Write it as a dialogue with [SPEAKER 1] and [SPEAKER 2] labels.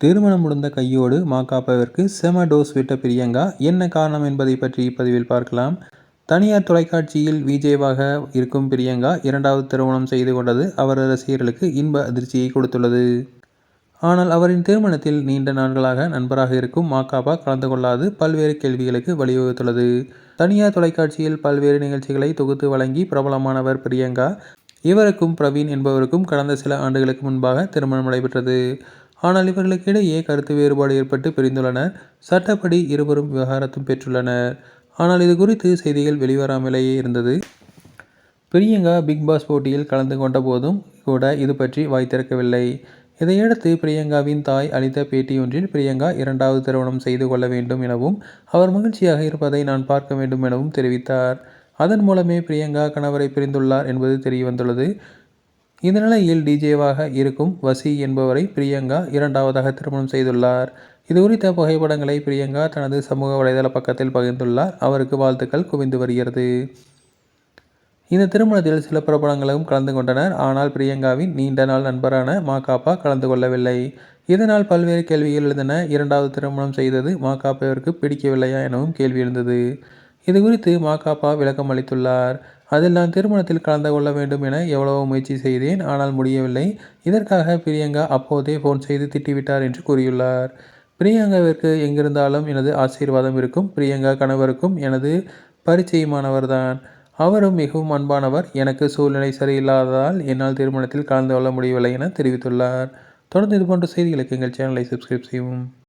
[SPEAKER 1] திருமணம் முடிந்த கையோடு மாகாப்பாவிற்கு செம டோஸ் விட்ட பிரியங்கா என்ன காரணம் என்பதை பற்றி இப்பதிவில் பார்க்கலாம். தனியார் தொலைக்காட்சியில் விஜேவாக இருக்கும் பிரியங்கா இரண்டாவது திருமணம் செய்து கொண்டது அவரது ரசிகர்களுக்கு இன்ப அதிர்ச்சியை கொடுத்துள்ளது. ஆனால் அவரின் திருமணத்தில் நீண்ட நாட்களாக நண்பராக இருக்கும் மாகாபா கலந்து கொள்ளாது பல்வேறு கேள்விகளுக்கு வழிவகுத்துள்ளது. தனியார் தொலைக்காட்சியில் பல்வேறு நிகழ்ச்சிகளை தொகுத்து வழங்கி பிரபலமானவர் பிரியங்கா. இவருக்கும் பிரவீன் என்பவருக்கும் கடந்த சில ஆண்டுகளுக்கு முன்பாக திருமணம் நடைபெற்றது. ஆனால் இவர்களுக்கிடையே கருத்து வேறுபாடு ஏற்பட்டு பிரிந்துள்ளனர் சட்டப்படி இருவரும் விவகாரத்தும் பெற்றுள்ளனர். ஆனால் இது குறித்து செய்திகள் வெளிவராமலேயே இருந்தது. பிரியங்கா பிக் பாஸ் போட்டியில் கலந்து கொண்ட போதும் கூட இது பற்றி வாய் திறக்கவில்லை. இதையடுத்து பிரியங்காவின் தாய் அளித்த பேட்டியொன்றில் பிரியங்கா இரண்டாவது திருமணம் செய்து கொள்ள வேண்டும் எனவும் அவர் மகிழ்ச்சியாக இருப்பதை நான் பார்க்க வேண்டும் எனவும் தெரிவித்தார். அதன் மூலமே பிரியங்கா கணவரை பிரிந்துள்ளார் என்பது தெரியவந்துள்ளது. இந்த நிலையில் டிஜேவாக இருக்கும் வசி என்பவரை பிரியங்கா இரண்டாவதாக திருமணம் செய்துள்ளார். இது குறித்த புகைப்படங்களை பிரியங்கா தனது சமூக வலைதள பக்கத்தில் பகிர்ந்துள்ளார். அவருக்கு வாழ்த்துக்கள் குவிந்து வருகிறது. இந்த திருமணத்தில் சில பிரபலங்களும் கலந்து கொண்டனர். ஆனால் பிரியங்காவின் நீண்ட நாள் நண்பரான மாகாப்பா கலந்து கொள்ளவில்லை. இதனால் பல்வேறு கேள்விகள் எழுந்தன. இரண்டாவது திருமணம் செய்தது மாகாப்பாவிற்கு பிடிக்கவில்லையா எனவும் கேள்வி எழுந்தது. இது குறித்து மாகாப்பா விளக்கம் அளித்துள்ளார். அதில் நான் திருமணத்தில் கலந்து கொள்ள வேண்டும் என எவ்வளவோ முயற்சி செய்தேன். ஆனால் முடியவில்லை. இதற்காக பிரியங்கா அப்போதே ஃபோன் செய்து திட்டிவிட்டார் என்று கூறியுள்ளார். பிரியங்காவிற்கு எங்கிருந்தாலும் எனது ஆசீர்வாதம் இருக்கும். பிரியங்கா கணவருக்கும் எனது பரிச்சயமானவர்தான். அவரும் மிகவும் அன்பானவர். எனக்கு சூழ்நிலை சரியில்லாததால் என்னால் திருமணத்தில் கலந்து கொள்ள முடியவில்லை என தெரிவித்துள்ளார். தொடர்ந்து இதுபோன்ற செய்திகளுக்கு எங்கள் சேனலை சப்ஸ்கிரைப் செய்யவும்.